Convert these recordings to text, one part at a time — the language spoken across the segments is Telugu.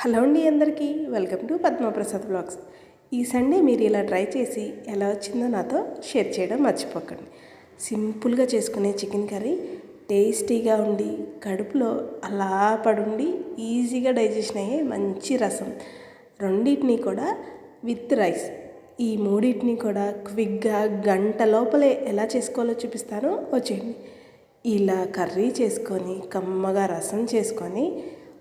హలో అండి అందరికీ వెల్కమ్ టు పద్మప్రసాద్ బ్లాగ్స్ ఈ సండే మీరు ఇలా ట్రై చేసి ఎలా వచ్చిందో నాతో షేర్ చేయడం మర్చిపోకండి. సింపుల్గా చేసుకునే చికెన్ కర్రీ టేస్టీగా ఉండి కడుపులో అలా పడుండి ఈజీగా డైజెషన్ అయ్యే మంచి రసం. రెండింటిని కూడా విత్ రైస్. ఈ మూడింటిని కూడా క్విక్గా గంట లోపలే ఎలా చేసుకోవాలో చూపిస్తానో. వచ్చేయండి. ఇలా కర్రీ చేసుకొని కమ్మగా రసం చేసుకొని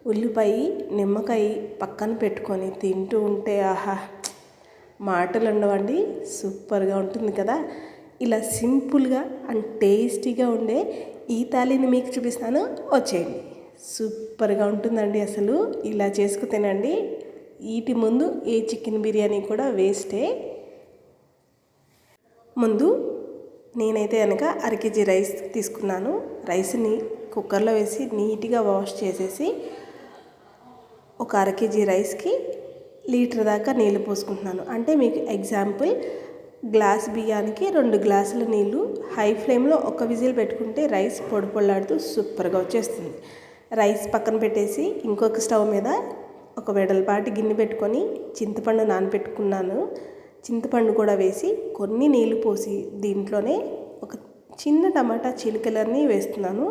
ఉల్లిపాయ నిమ్మకాయ పక్కన పెట్టుకొని తింటూ ఉంటే ఆహా మాటలు ఉండవండి. సూపర్గా ఉంటుంది కదా. ఇలా సింపుల్గా అండ్ టేస్టీగా ఉండే ఈ తాళిని మీకు చూపిస్తాను. వచ్చేయండి. సూపర్గా ఉంటుందండి అసలు. ఇలా చేసుకు తినండి. వీటి ముందు ఏ చికెన్ బిర్యానీ కూడా వేస్టే. ముందు నేనైతే కనుక అర కేజీ రైస్ తీసుకున్నాను. రైస్ని కుక్కర్లో వేసి నీట్గా వాష్ చేసేసి ఒక అర కేజీ రైస్కి లీటర్ దాకా నీళ్ళు పోసుకుంటున్నాను. అంటే మీకు ఎగ్జాంపుల్ గ్లాస్ బియ్యానికి రెండు గ్లాసుల నీళ్ళు హై ఫ్లేమ్లో ఒక విజిల్ పెట్టుకుంటే రైస్ పొడి పొళ్ళాడుతూ సూపర్గా వచ్చేస్తుంది. రైస్ పక్కన పెట్టేసి ఇంకొక స్టవ్ మీద ఒక వెడల్పాటి గిన్నె పెట్టుకొని చింతపండు నానబెట్టుకున్నాను చింతపండు కూడా వేసి కొన్ని నీళ్ళు పోసి దీంట్లోనే ఒక చిన్న టమాటా చిలుకలన్నీ వేస్తున్నాను.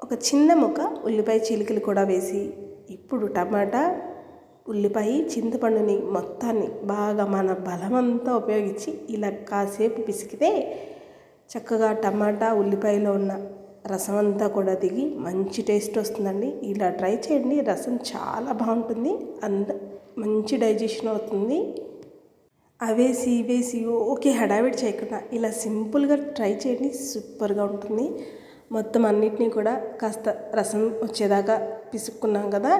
ఒక చిన్న ముక్క ఉల్లిపాయ చిలుకలు కూడా వేసి ఇప్పుడు టమాటా ఉల్లిపాయ చింతపండుని మొత్తాన్ని బాగా మన బలమంతా ఉపయోగించి ఇలా కాసేపు పిసికితే చక్కగా టమాటా ఉల్లిపాయలో ఉన్న రసం అంతా కూడా దిగి మంచి టేస్ట్ వస్తుందండి. ఇలా ట్రై చేయండి. రసం చాలా బాగుంటుంది. అంద మంచి డైజెషన్ అవుతుంది. అవేసి ఇవేసి ఓకే హడావిడి చేయకుండా ఇలా సింపుల్గా ట్రై చేయండి. సూపర్గా ఉంటుంది. మొత్తం అన్నిటినీ కూడా కాస్త రసం వచ్చేదాకా పిసుక్కున్నాం కదా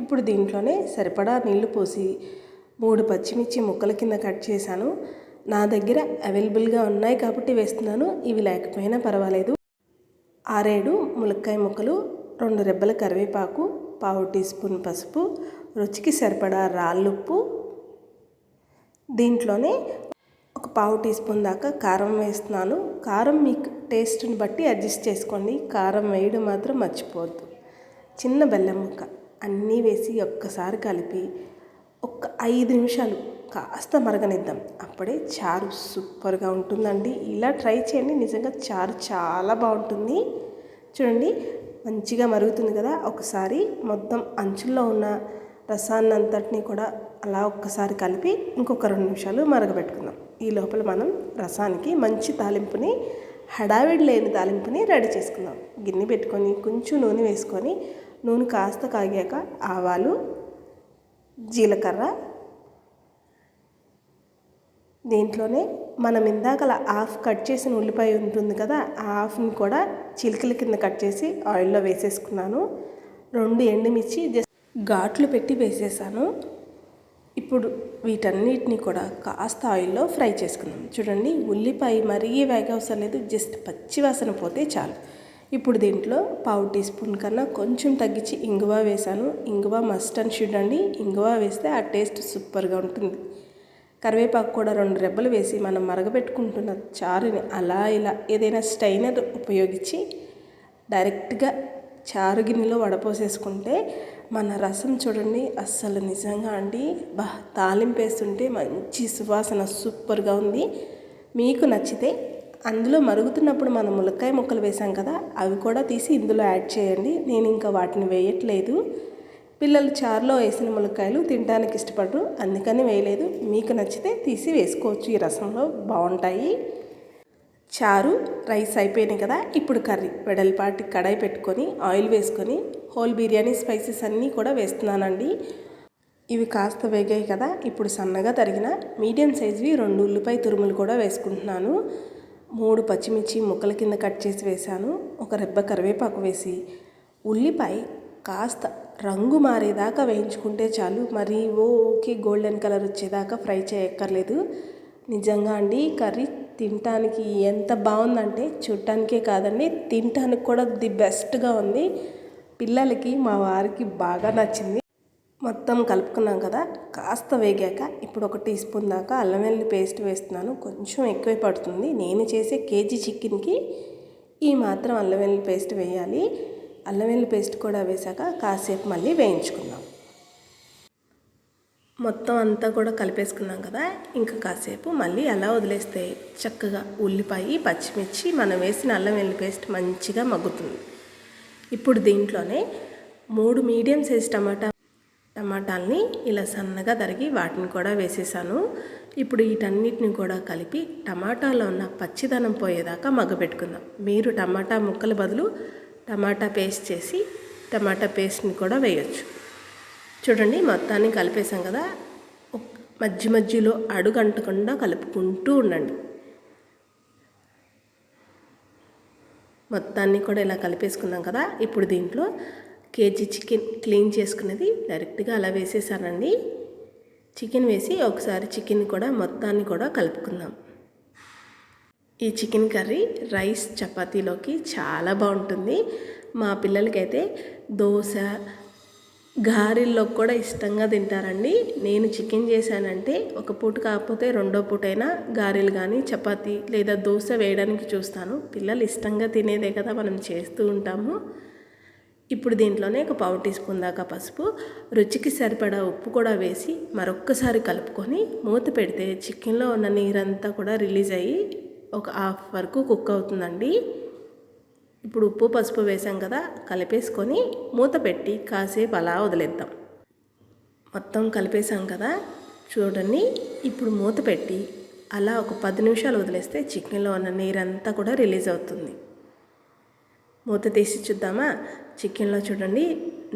ఇప్పుడు దీంట్లోనే సరిపడా నీళ్ళు పోసి మూడు పచ్చిమిర్చి ముక్కల కింద కట్ చేశాను. నా దగ్గర అవైలబుల్గా ఉన్నాయి కాబట్టి వేస్తున్నాను ఇవి లేకపోయినా పర్వాలేదు. ఆరేడు ములక్కాయ ముక్కలు రెండు రెబ్బల కరివేపాకు పావు టీ స్పూన్ పసుపు రుచికి సరిపడా రాళ్ళుప్పు. దీంట్లోనే ఒక పావు టీ స్పూన్ దాకా కారం వేస్తున్నాను. కారం మీకు టేస్ట్ని బట్టి అడ్జస్ట్ చేసుకోండి. కారం వేయడం మాత్రం మర్చిపోవద్దు. చిన్న బెల్లం ముక్క అన్నీ వేసి ఒక్కసారి కలిపి ఒక ఐదు నిమిషాలు కాస్త మరగనిద్దాం. అప్పుడే చారు సూపర్గా ఉంటుందండి. ఇలా ట్రై చేయండి. నిజంగా చారు చాలా బాగుంటుంది. చూడండి మంచిగా మరుగుతుంది కదా. ఒకసారి మొత్తం అంచుల్లో ఉన్న రసాన్ని అంతటిని కూడా అలా ఒక్కసారి కలిపి ఇంకొక రెండు నిమిషాలు మరగబెట్టుకుందాం. ఈ లోపల మనం రసానికి మంచి తాలింపుని హడావిడి లేని తాలింపుని రెడీ చేసుకుందాం. గిన్నె పెట్టుకొని కొంచెం నూనె వేసుకొని నూనె కాస్త కాగాక ఆవాలు జీలకర్ర దీంట్లోనే మనం ఇందాకలా హాఫ్ కట్ చేసిన ఉల్లిపాయ ఉంటుంది కదా ఆ హాఫ్ని కూడా చిలికల కింద కట్ చేసి ఆయిల్లో వేసేసుకున్నాను. రెండు ఎండుమిర్చి జస్ట్ ఘాట్లు పెట్టి వేసేసాను. ఇప్పుడు వీటన్నిటిని కూడా కాస్త ఆయిల్లో ఫ్రై చేసుకుందాం. చూడండి ఉల్లిపాయ మరీ వేగ అవసరం లేదు జస్ట్ పచ్చి వాసన పోతే చాలు. ఇప్పుడు దీంట్లో పావు టీ స్పూన్ కన్నా కొంచెం తగ్గించి ఇంగువ వేసాను. ఇంగువ మస్ట్ అండ్ షుడ్ అండి ఇంగువ వేస్తే ఆ టేస్ట్ సూపర్గా ఉంటుంది. కరివేపాకు కూడా రెండు రెబ్బలు వేసి మనం మరగబెట్టుకుంటున్న చారుని అలా ఇలా ఏదైనా స్టైనర్ ఉపయోగించి డైరెక్ట్గా చారు గిన్నెలో వడపోసేసుకుంటే మన రసం చూడండి అస్సలు నిజంగా అండి. బా తాలింపు వేస్తుంటే మంచి సువాసన సూపర్గా ఉంది. మీకు నచ్చితే అందులో మరుగుతున్నప్పుడు మనం ములక్కాయ ముక్కలు వేసాం కదా అవి కూడా తీసి ఇందులో యాడ్ చేయండి. నేను ఇంకా వాటిని వేయట్లేదు. పిల్లలు చారులో వేసిన ములక్కాయలు తినడానికి ఇష్టపడరు అందుకని వేయలేదు. మీకు నచ్చితే తీసి వేసుకోవచ్చు ఈ రసంలో బాగుంటాయి. చారు రైస్ అయిపోయినాయి కదా ఇప్పుడు కర్రీ. వెడల్పాటి కడాయి పెట్టుకొని ఆయిల్ వేసుకొని హోల్ బిర్యానీ స్పైసెస్ అన్నీ కూడా వేస్తున్నానండి. ఇవి కాస్త వేగాయి కదా ఇప్పుడు సన్నగా తరిగిన మీడియం సైజువి రెండు ఉల్లిపాయ తురుములు కూడా వేసుకుంటున్నాను. మూడు పచ్చిమిర్చి ముక్కల కింద కట్ చేసి వేశాను. ఒక రెబ్బ కరివేపాకు వేసి ఉల్లిపాయ కాస్త రంగు మారేదాకా వేయించుకుంటే చాలు. మరి ఓకే గోల్డెన్ కలర్ వచ్చేదాకా ఫ్రై చేయక్కర్లేదు. నిజంగా అండి కర్రీ తినటానికి ఎంత బాగుందంటే చూడటానికే కాదండి తినటానికి కూడా ది బెస్ట్గా ఉంది. పిల్లలకి మా వారికి బాగా నచ్చింది. మొత్తం కలుపుకున్నాం కదా కాస్త వేగాక ఇప్పుడు ఒక టీ స్పూన్ దాకా అల్లం వెల్లుల్లి పేస్ట్ వేస్తున్నాను. కొంచెం ఎక్కువే పడుతుంది. నేను చేసే కేజీ చికెన్కి ఈ మాత్రం అల్లం వెల్లుల్లి పేస్ట్ వేయాలి. అల్లం వెల్లుల్లి పేస్ట్ కూడా వేసాక కాసేపు మళ్ళీ వేయించుకుందాం. మొత్తం అంతా కూడా కలిపేసుకున్నాం కదా. ఇంకా కాసేపు మళ్ళీ అలా వదిలేస్తే చక్కగా ఉల్లిపాయ పచ్చిమిర్చి మనం వేసిన అల్లం వెల్లి పేస్ట్ మంచిగా మగ్గుతుంది. ఇప్పుడు దీంట్లోనే మూడు మీడియం సైజ్ టమాటా టమాటాలని ఇలా సన్నగా తరిగి వాటిని కూడా వేసేసాను. ఇప్పుడు వీటన్నిటిని కూడా కలిపి టమాటాలో ఉన్న పచ్చిదనం పోయేదాకా మగ్గపెట్టుకుందాం మీరు టమాటా ముక్కల బదులు టమాటా పేస్ట్ చేసి టమాటా పేస్ట్ని కూడా వేయొచ్చు. చూడండి మొత్తాన్ని కలిపేసాం కదా. మధ్య మధ్యలో అడుగంటకుండా కలుపుకుంటూ ఉండండి. మొత్తాన్ని కూడా ఇలా కలిపేసుకున్నాం కదా. ఇప్పుడు దీంట్లో కేజీ చికెన్ క్లీన్ చేసుకునేది డైరెక్ట్గా అలా వేసేసానండి. చికెన్ వేసి ఒకసారి చికెన్ కూడా మొత్తాన్ని కూడా కలుపుకుందాం. ఈ చికెన్ కర్రీ రైస్ చపాతీలోకి చాలా బాగుంటుంది. మా పిల్లలకైతే దోశ గారెల్లో కూడా ఇష్టంగా తింటారండి. నేను చికెన్ చేశానంటే ఒక పూట కాకపోతే రెండో పూటైనా గారెలు కానీ చపాతి లేదా దోశ వేయడానికి చూస్తాను. పిల్లలు ఇష్టంగా తినేదే కదా మనం చేస్తూ ఉంటాము. ఇప్పుడు దీంట్లోనే ఒక పావు టీ స్పూన్ దాకా పసుపు రుచికి సరిపడా ఉప్పు కూడా వేసి మరొక్కసారి కలుపుకొని మూత పెడితే చికెన్లో ఉన్న నీరంతా కూడా రిలీజ్ అయ్యి ఒక హాఫ్ వరకు కుక్ అవుతుందండి. ఇప్పుడు ఉప్పు పసుపు వేసాం కదా కలిపేసుకొని మూత పెట్టి కాసేపు అలా వదిలేద్దాం. మొత్తం కలిపేసాం కదా చూడండి. ఇప్పుడు మూత పెట్టి అలా ఒక పది నిమిషాలు వదిలేస్తే చికెన్లో ఉన్న నీరంతా కూడా రిలీజ్ అవుతుంది. మూత తీసి చూద్దామా? చికెన్లో చూడండి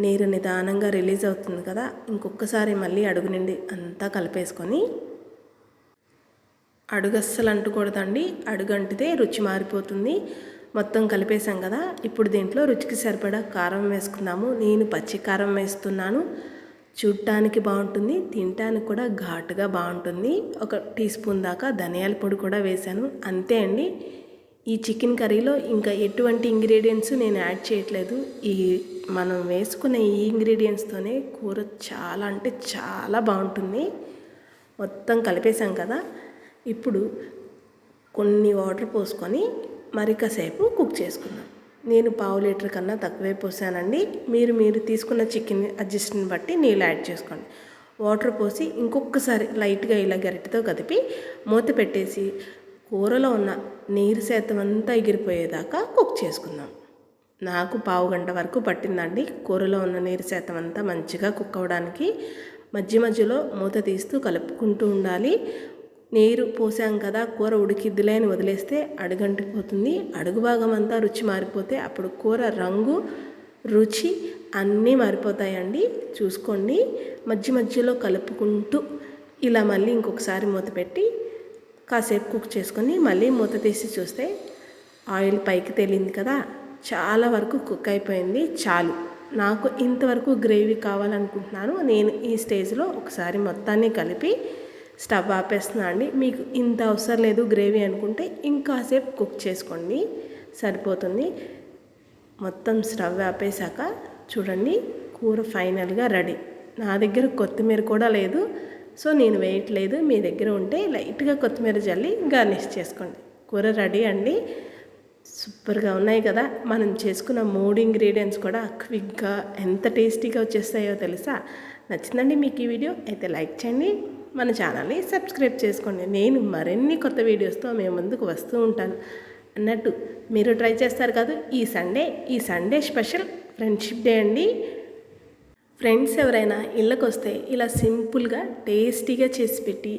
నీరు నిదానంగా రిలీజ్ అవుతుంది కదా. ఇంకొకసారి మళ్ళీ అడుగు నిండి అంతా కలిపేసుకొని అడుగు అస్సలు అంటుకూడదండి. అడుగు అంటితే రుచి మారిపోతుంది. మొత్తం కలిపేసాం కదా. ఇప్పుడు దీంట్లో రుచికి సరిపడా కారం వేసుకుందాము. నేను పచ్చి కారం వేస్తున్నాను. చూడటానికి బాగుంటుంది. తినటానికి కూడా ఘాటుగా బాగుంటుంది. ఒక టీ స్పూన్ దాకా ధనియాల పొడి కూడా వేశాను. అంతే అండి. ఈ చికెన్ కర్రీలో ఇంకా ఎటువంటి ఇంగ్రీడియంట్స్ నేను యాడ్ చేయట్లేదు. ఈ మనం వేసుకున్న ఈ ఇంగ్రీడియంట్స్తోనే కూర చాలా అంటే చాలా బాగుంటుంది. మొత్తం కలిపేసాం కదా. ఇప్పుడు కొన్ని వాటర్ పోసుకొని మరి కాసేపు కుక్ చేసుకుందాం. నేను పావు లీటర్ కన్నా తక్కువే పోసానండి. మీరు మీరు తీసుకున్న చికెన్ అడ్జస్ట్ని బట్టి నీళ్ళు యాడ్ చేసుకోండి. వాటర్ పోసి ఇంకొకసారి లైట్గా ఇలా గరిటతో కదిపి మూత పెట్టేసి కూరలో ఉన్న నీరు శాతం అంతా ఎగిరిపోయేదాకా కుక్ చేసుకుందాం. నాకు పావు గంట వరకు పట్టిందండి. కూరలో ఉన్న నీరు శాతం అంతా మంచిగా కుక్ అవ్వడానికి మధ్య మధ్యలో మూత తీస్తూ కలుపుకుంటూ ఉండాలి. నీరు పోసాం కదా కూర ఉడికిద్దులే అని వదిలేస్తే అడుగంటిపోతుంది. అడుగు భాగం అంతా రుచి మారిపోతే అప్పుడు కూర రంగు రుచి అన్నీ మారిపోతాయండి. చూసుకోండి. మధ్య మధ్యలో కలుపుకుంటూ ఇలా మళ్ళీ ఇంకొకసారి మూత పెట్టి కాసేపు కుక్ చేసుకొని మళ్ళీ మూత తీసి చూస్తే ఆయిల్ పైకి తేలింది కదా చాలా వరకు కుక్ అయిపోయింది. చాలు. నాకు ఇంతవరకు గ్రేవీ కావాలనుకుంటున్నాను. నేను ఈ స్టేజ్లో ఒకసారి మొత్తాన్ని కలిపి స్టవ్ ఆపేస్తున్నా అండి. మీకు ఇంత అవసరం లేదు గ్రేవీ అనుకుంటే ఇంకాసేపు కుక్ చేసుకోండి. సరిపోతుంది. మొత్తం స్టవ్ ఆపేశాక చూడండి కూర ఫైనల్గా రెడీ. నా దగ్గర కొత్తిమీర కూడా లేదు. సో నేను వేయట్లేదు. మీ దగ్గర ఉంటే లైట్గా కొత్తిమీర జల్లి గార్నిష్ చేసుకోండి. కూర రెడీ అండి. సూపర్గా ఉన్నాయి కదా. మనం చేసుకున్న మూడు ఇంగ్రీడియంట్స్ కూడా క్విక్గా ఎంత టేస్టీగా వచ్చేస్తాయో తెలుసా? నచ్చిందండి మీకు ఈ వీడియో అయితే లైక్ చేయండి. మన ఛానల్ని సబ్స్క్రైబ్ చేసుకోండి. నేను మరిన్ని కొత్త వీడియోస్తో మేము ముందుకు వస్తూ ఉంటాను. అన్నట్టు మీరు ట్రై చేస్తారు కాదు ఈ సండే ఈ సండే స్పెషల్ ఫ్రెండ్షిప్ డే అండి. ఫ్రెండ్స్ ఎవరైనా ఇళ్ళకొస్తే ఇలా సింపుల్గా టేస్టీగా చేసి పెట్టి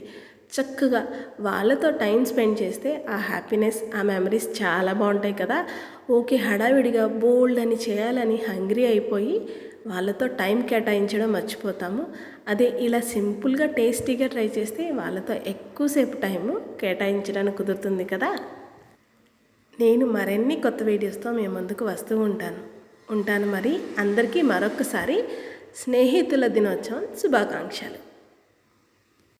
చక్కగా వాళ్ళతో టైం స్పెండ్ చేస్తే ఆ హ్యాపీనెస్ ఆ మెమరీస్ చాలా బాగుంటాయి కదా. ఓకే హడావిడిగా బోల్డ్ అని చేయాలని హంగ్రీ అయిపోయి వాళ్ళతో టైం కేటాయించడం మర్చిపోతాము. అదే ఇలా సింపుల్గా టేస్టీగా ట్రై చేస్తే వాళ్ళతో ఎక్కువసేపు టైము కేటాయించడానికి కుదురుతుంది కదా. నేను మరిన్ని కొత్త వీడియోస్తో మేము ముందుకు వస్తూ ఉంటాను. ఉంటాను మరి అందరికీ మరొకసారి స్నేహితుల దినోత్సవం శుభాకాంక్షలు.